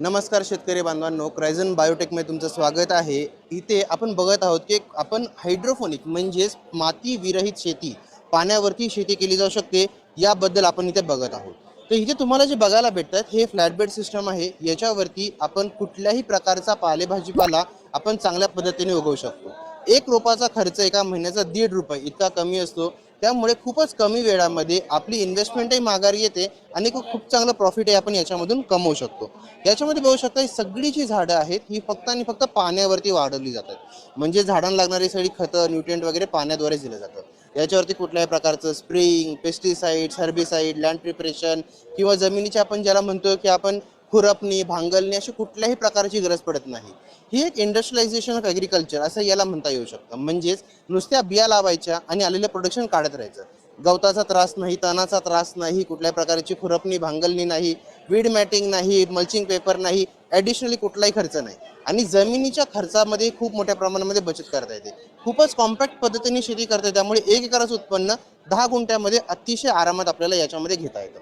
नमस्कार शेतकरी बांधवांनो क्रायझन बायोटेकमध्ये तुमचं स्वागत आहे. इथे आपण बघत आहोत की आपण हायड्रोफोनिक म्हणजेच माती विरहित शेती पाण्यावरती शेती केली जाऊ शकते याबद्दल आपण इथे बघत आहोत. तर इथे तुम्हाला जे बघायला भेटतात हे फ्लॅटबेड सिस्टम आहे. याच्यावरती आपण कुठल्याही प्रकारचा पालेभाजीपाला आपण चांगल्या पद्धतीने उगवू शकतो. एक रोपाचा खर्च एका महिन्याचा दीड रुपये इतका कमी असतो. त्यामुळे खूपच कमी वेळामध्ये आपली इन्व्हेस्टमेंटही माघारी येते आणि खूप चांगलं प्रॉफिटही आपण याच्यामधून कमवू शकतो. याच्यामध्ये बघू शकता ही सगळी जी झाडं आहेत ही फक्त आणि फक्त पाण्यावरती वाढवली जातात. म्हणजे झाडांना लागणारी सगळी खतं न्यूट्रिएंट वगैरे पाण्याद्वारे दिलं जातं याच्यावरती कुठल्याही प्रकारचं spring pesticide herbicide land preparation किंवा जमिनीचे आपण ज्याला म्हणतो की आपण खुरपणी भांगलणी अशी कुठल्याही प्रकारची गरज पडत नाही. ही एक इंडस्ट्रियलायझेशन ऑफ ॲग्रिकल्चर असं याला म्हणता येऊ शकतं. म्हणजेच नुसत्या बिया लावायच्या आणि आलेलं प्रोडक्शन काढत राहायचं. गवताचा त्रास नाही तणाचा त्रास नाही कुठल्याही प्रकारची खुरपणी भांगलणी नाही वीड मॅटिंग नाही मल्चिंग पेपर नाही ॲडिशनली कुठलाही खर्च नाही. आणि जमिनीच्या खर्चामध्ये खूप मोठ्या प्रमाणामध्ये बचत करता येते. खूपच कॉम्पॅक्ट पद्धतीने शेती करता येते. त्यामुळे एक एकराचं उत्पन्न दहा गुंठ्यामध्ये अतिशय आरामात आपल्याला याच्यामध्ये घेता येतं.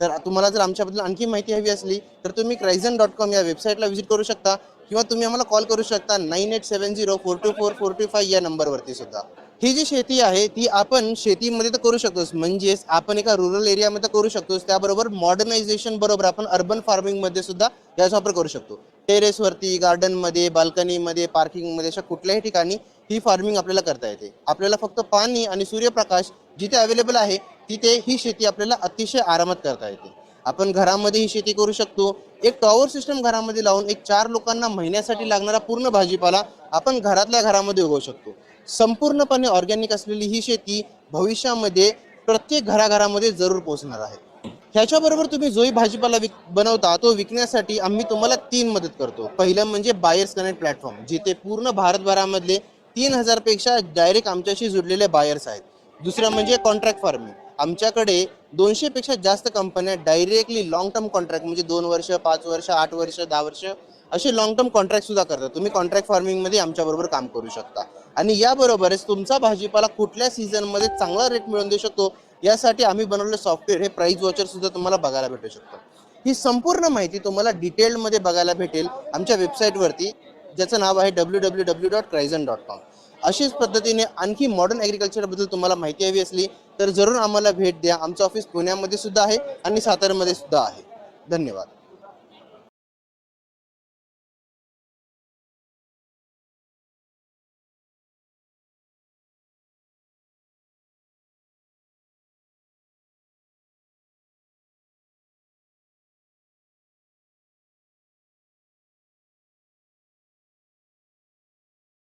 तर तुम्हाला जर आमच्याबद्दल आणखी माहिती हवी असली तर तुम्ही क्रायझन डॉट कॉम या वेबसाईटला व्हिजिट करू शकता किंवा तुम्ही आम्हाला कॉल करू शकता nine eight seven zero four two four four two five या नंबरवरती सुद्धा. ही जी शेती आहे ती आपण शेतीमध्ये तर करू शकतोच. म्हणजेच आपण एका रुरल एरियामध्ये करू शकतोच. त्याबरोबर मॉडर्नायझेशन बरोबर आपण अर्बन फार्मिंगमध्ये सुद्धा याचा वापर करू शकतो. टेरेसवरती गार्डनमध्ये बाल्कनीमध्ये पार्किंगमध्ये अशा कुठल्याही ठिकाणी ही फार्मिंग आपल्याला करता येते. आपल्याला फक्त पाणी आणि सूर्यप्रकाश जिथे अवेलेबल आहे तिथे ही शेती आपल्याला अतिशय आरामात करता येते. आपण घरामध्ये ही शेती करू शकतो. एक टॉवर सिस्टम घरामध्ये लावून एक चार लोकांना महिन्यासाठी लागणारा पूर्ण भाजीपाला आपण घरातल्या घरामध्ये उगवू शकतो. संपूर्णपणे ऑर्गॅनिक असलेली ही शेती भविष्यामध्ये प्रत्येक घराघरामध्ये जरूर पोहोचणार आहे. ह्याच्याबरोबर तुम्ही जोही भाजीपाला विक बनवता तो विकण्यासाठी आम्ही तुम्हाला तीन मदत करतो. पहिलं म्हणजे बायर्स कनेक्ट प्लॅटफॉर्म जिथे पूर्ण भारतभरामधले तीन हजारपेक्षा डायरेक्ट आमच्याशी जुडलेले बायर्स आहेत. दुसरं म्हणजे कॉन्ट्रॅक्ट फार्मिंग आमच्याकडे दोनशेपेक्षा जास्त कंपन्या डायरेक्टली लॉंग टर्म कॉन्ट्रॅक्ट म्हणजे दोन वर्ष पाच वर्ष आठ वर्ष दहा वर्ष असे लॉंग टर्म कॉन्ट्रॅक्ट सुद्धा करतात. तुम्ही कॉन्ट्रॅक्ट फार्मिंगमध्ये आमच्याबरोबर काम करू शकता. आणि याबरोबरच तुमचा भाजीपाला कुठल्या सीझनमध्ये चांगला रेट मिळवून देऊ शकतो यासाठी आम्ही बनवलेलं सॉफ्टवेअर हे प्राईज वॉचर सुद्धा तुम्हाला बघायला भेटू शकतं. ही संपूर्ण माहिती तुम्हाला डिटेलमध्ये बघायला भेटेल आमच्या वेबसाईटवरती ज्याचं नाव आहे W W W dot kryzen dot com अशीच पद्धतीने आणखी मॉडर्न ॲग्रिकल्चरबद्दल तुम्हाला माहिती हवी असली तर जरूर आम्हाला भेट द्या. आमचं ऑफिस पुण्यामध्ये सुद्धा आहे आणि साताऱ्यामध्ये सुद्धा आहे. धन्यवाद.